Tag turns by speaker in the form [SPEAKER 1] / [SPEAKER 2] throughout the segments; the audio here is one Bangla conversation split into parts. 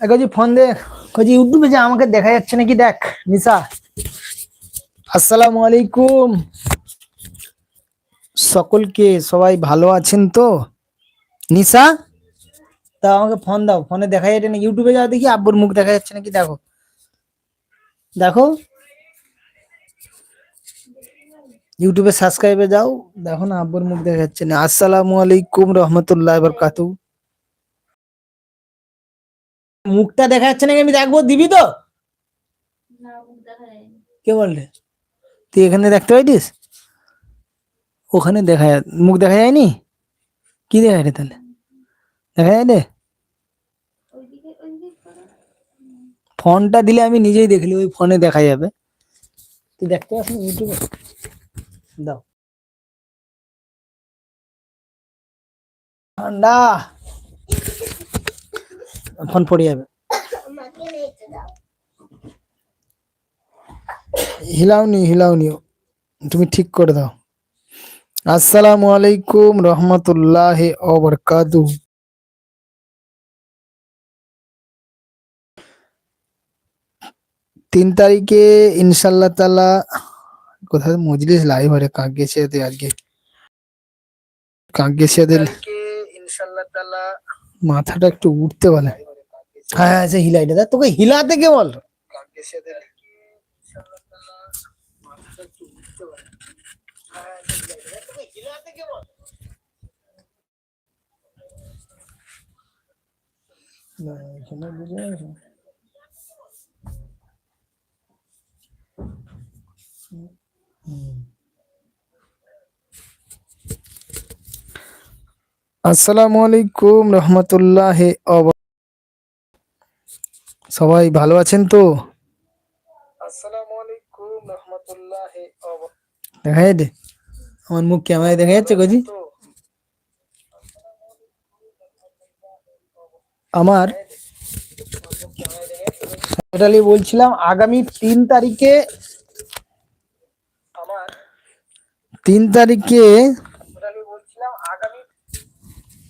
[SPEAKER 1] কাজী ফোন দে। কাজী ইউটিউবে যে আমাকে দেখা যাচ্ছে নাকি দেখ নিসা আসসালামু আলাইকুম। সকলকে সবাই ভালো আছেন তো? নিসা তা আমাকে ফোন দাও, ফোনে দেখা যাচ্ছে না ইউটিউবে যাও দেখি, আব্বুর মুখ দেখা যাচ্ছে নাকি, দেখো। দেখো। ইউটিউবে সাবস্ক্রাইবে যাও, দেখো না, আব্বুর মুখ দেখা যাচ্ছে না। আসসালামু আলাইকুম রহমতুল্লাহ বরকাতু মুখটা দেখা যাচ্ছে নাকি আমি দেখব? দিবি তো? কে বললে? তুই এখানে দেখতে পাইতিস? ওখানে দেখা যায় মুখ দেখা যায়নি? কি দেখা যায় তাহলে? দেখা যায় রে? ফোনটা দিলে আমি নিজেই দেখলি ওই ফোনে দেখা যাবে। তুই দেখতে পাস ইউটিউবে দাও। ঠান্ডা! ফোন পড়ে যাবে। হিলাওনি হিলাওনি তুমি ঠিক করে দাও। আসসালামু আলাইকুম রহমতুল্লাহ ওবরকাতু। তিন তারিখে ইনশাল্লাহ তালা কোথায়? মজলিস লাইভ হরে কাঁকিয়েছে আজকে। কাঁকিয়েছে ইনশাল্লাহ তালা মাথাটা একটু উঠতে বলে। হ্যাঁ হ্যাঁ সে হিলাইটা দেখ তোকে হিলাতে কে বল না, এখানে বুঝে গেছো? হুম। আসসালামু আলাইকুম রহমতুল্লাহ সবাই ভালো আছেন তো? আসসালামু দেখা যাচ্ছে। আমার মুখ ক্যামেরায় দেখা যাচ্ছে গজি আমার টোটালি বলছিলাম আগামী তিন তারিখে আমার তিন তারিখে বলছিলাম আগামী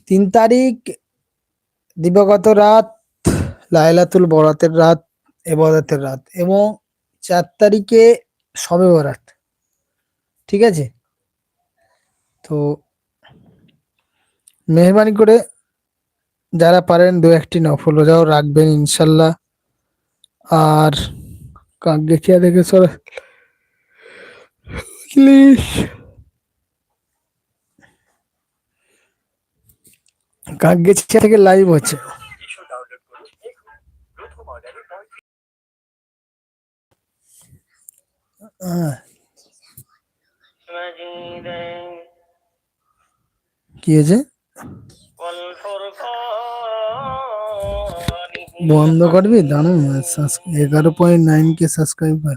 [SPEAKER 1] তিন তারিখ দিবাগত রাত লাইলাতুল বরাতের রাত, এবাদতের রাত এবং চার তারিখে সবে বরাত। ঠিক আছে? তো মেহরবানি করে যারা পারেন দু একটি নফল রোজাও রাখবেন ইনশাল্লাহ। আর কাকগেছিয়া থেকে সরা। প্লিজ কাকগেছিয়া থেকে লাইভ হচ্ছে হ্যাঁ কি হয়েছে? বন্ধ করবি? দাঁড়া এগারো point nine K subscriber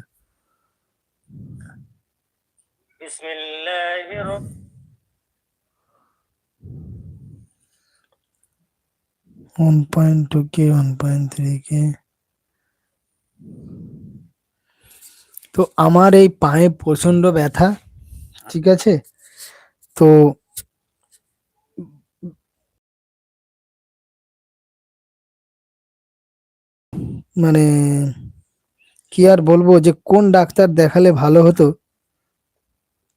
[SPEAKER 1] one point two K one point three K তো আমার এই পায়ে প্রচণ্ড ব্যথা ঠিক আছে? তো মানে কি আর বলব যে কোন ডাক্তার দেখালে ভালো হতো?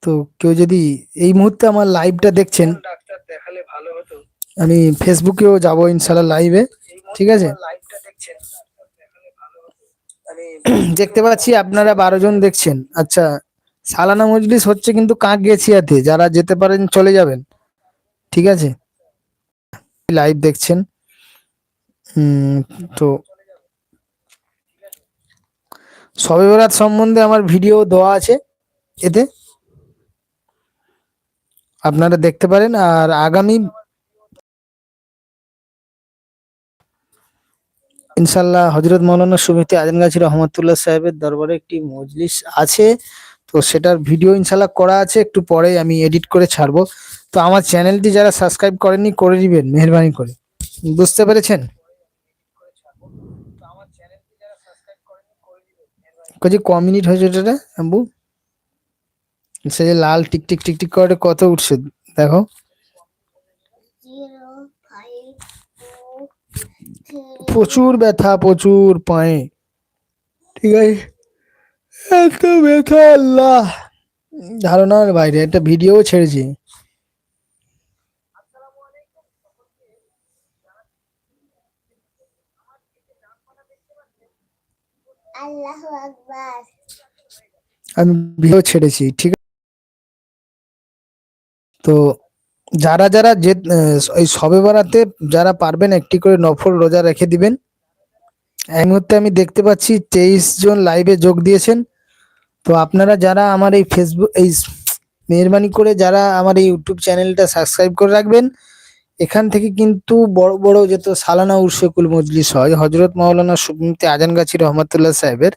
[SPEAKER 1] তো কেউ যদি এই মুহূর্তে আমার লাইভটা দেখছেন ডাক্তার দেখালে ভালো হতো? আমি ফেসবুকেও যাব ইনশাল্লাহ লাইভে ঠিক আছে? দেখতে পাচ্ছি আপনারা বারো জন দেখছেন। আচ্ছা সালানা মজলিস হচ্ছে কিন্তু কাক গেছিয়াতে যারা যেতে পারেন চলে যাবেন। ঠিক আছে? লাইভ দেখছেন। তো সবে বরাত সম্বন্ধে আমার ভিডিও দেওয়া আছে এতে। আপনারা দেখতে পারেন, আর আগামী ইনশাল্লাহ হজরত মৌলানা সুমিতি আজনগাছি রহমতুল্লাহ সাহেবের দরবারে একটি মজলিস আছে। তো সেটার ভিডিও ইনশাল্লাহ করা আছে, একটু পরে আমি এডিট করে ছাড়বো। তো আমার চ্যানেলটি যারা সাবস্ক্রাইব করেননি, করে দিবেন মেহরবানি করে। বুঝতে পেরেছেন? কজি ক মিনিট হয়েছে এটা সে যে লাল টিক টিক টিক টিক করে কত উঠছে, দেখো
[SPEAKER 2] জিরো ফাইভ টু থ্রি
[SPEAKER 1] প্রচুর ব্যথা প্রচুর পায়ে। ঠিক আছে? এত ব্যথা আল্লাহ! ধারণার বাইরে একটা ভিডিও ছেড়েছি। আমি ভিডিও ছেড়েছি ঠিক তো যারা যারা যে এই সবে বারাতে যারা পারবেন একটি করে নফল রোজা রেখে দিবেন। এই মুহূর্তে আমি দেখতে পাচ্ছি তেইশ জন লাইভে যোগ দিয়েছেন। তো আপনারা যারা আমার এই ফেসবুক এই মেহরবানি করে যারা আমার এই ইউটিউব চ্যানেলটা সাবস্ক্রাইব করে রাখবেন, এখান থেকে কিন্তু বড় বড় যত সালানা উর্শেকুল মজলিস হয় হজরত মাওলানা সুবনতি আজানগাছি রহমতুল্লাহ সাহেবের,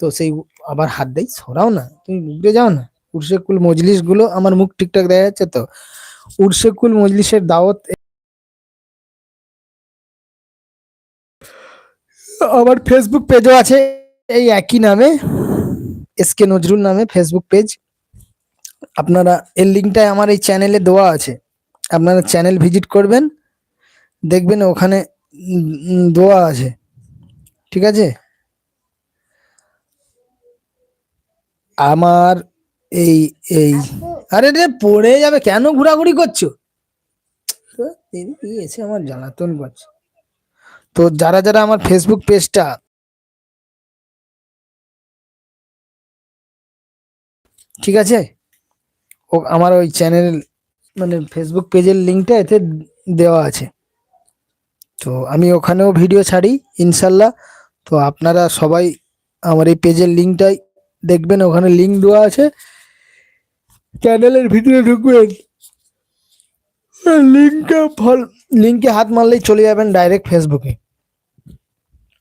[SPEAKER 1] তো সেই আবার হাত দেয়, সরাও না, তুমি উগড়ে যাও না। উর্শেকুল মজলিসগুলো আমার মুখ ঠিকঠাক দেখা যাচ্ছে তো? উর্শেকুল মজলিসের দাওয়াত আমার ফেসবুক পেজও আছে, এই একই নামে এস কে নজরুল নামে ফেসবুক পেজ আপনারা, এর লিঙ্কটা আমার এই চ্যানেলে দেওয়া আছে। আপনারা চ্যানেল ভিজিট করবেন, দেখবেন ওখানে দেওয়া আছে। ঠিক আছে? আমার এই এই আরে রে, পড়ে যাবে, কেন ঘোরাঘুরি করছ? এসে আমার জ্বালাতন করছে? তো যারা যারা আমার ফেসবুক পেজটা ঠিক আছে? ও, আমার ওই চ্যানেল মানে ফেসবুক পেজের লিঙ্কটা এতে দেওয়া আছে। তো আমি ওখানেও ভিডিও ছাড়ি, ইনশাল্লাহ। তো আপনারা সবাই আমার এই পেজের লিঙ্কটাই দেখবেন, ওখানে লিঙ্ক দেওয়া আছে। চ্যানেলের ভিতরে ঢুকবেন। লিঙ্কে ফল লিঙ্কে হাত মারলেই চলে যাবেন ডাইরেক্ট ফেসবুকে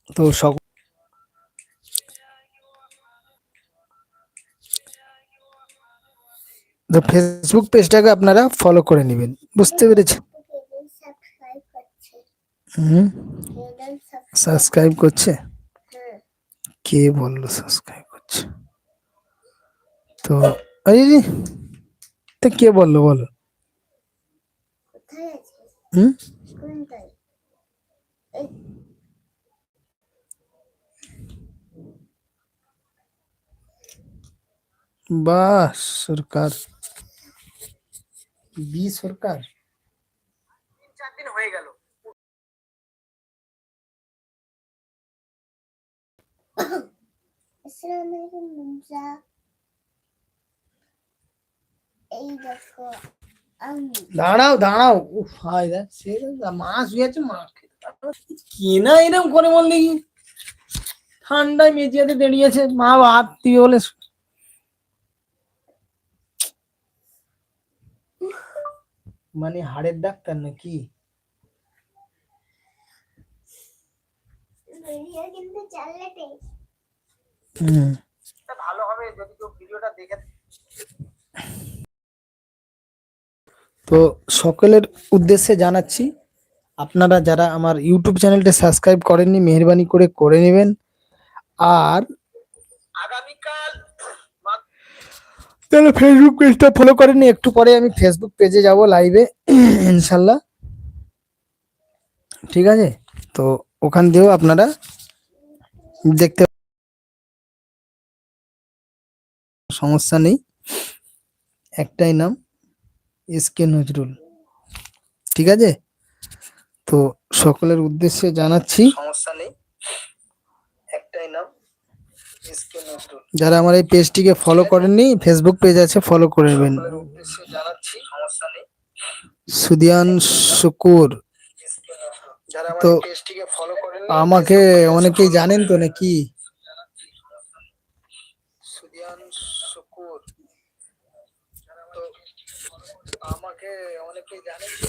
[SPEAKER 1] তো সক তো ফেসবুক পেজটাকে আপনারা ফলো করে নেবেন। বুঝতে পেরেছেন? হুম।
[SPEAKER 2] সাবস্ক্রাইব
[SPEAKER 1] করছে? কে বলল সাবস্ক্রাইব করছে? তো, এই যে, তা কে বলল বলো
[SPEAKER 2] কোথায় আছে
[SPEAKER 1] হুম
[SPEAKER 2] কোনটায় এই
[SPEAKER 1] বাহ সরকার বি সরকার
[SPEAKER 3] চার দিন হয়ে গেল
[SPEAKER 2] আসসালামু আলাইকুম এই দেখো
[SPEAKER 1] দাঁড়াও দাঁড়াও। উফ হাই দেখ সে দেখ, মা শুয়ে আছে মা কেনা এরকম করে বললে কি ঠান্ডায় মেজিয়াতে দাঁড়িয়েছে মা ভাত দিবে বলে। মানে হাড়ের ডাক্তার নাকি?
[SPEAKER 3] ভালো হবে যদি কেউ ভিডিওটা দেখে
[SPEAKER 1] তো সকলের উদ্দেশ্যে জানাচ্ছি আপনারা যারা আমার ইউটিউব চ্যানেলটা সাবস্ক্রাইব করেননি মেহরবানি করে করে নেবেন। আর
[SPEAKER 3] আগামীকাল
[SPEAKER 1] তাহলে ফেসবুক পেজটা ফলো করেননি একটু পরে আমি ফেসবুক পেজে যাব লাইভে ইনশাল্লাহ। ঠিক আছে? তো ওখান দিয়েও আপনারা দেখতে সমস্যা নেই। একটাই নাম। S K Nazrul. ঠিক আছে? তো সকলের উদ্দেশ্যে জানাচ্ছি।
[SPEAKER 3] সমস্যা নেই। একটাই নাম
[SPEAKER 1] যারা আমার এই পেজটিকে ফলো করেননি ফেসবুক পেজ আছে ফলো করে নেবেন। সুদিয়ান শুকুর। তো আমাকে অনেকেই জানেন তো নাকি?
[SPEAKER 3] সুদিয়ান শুকুর। তো আমাকে অনেকেই জানেন তো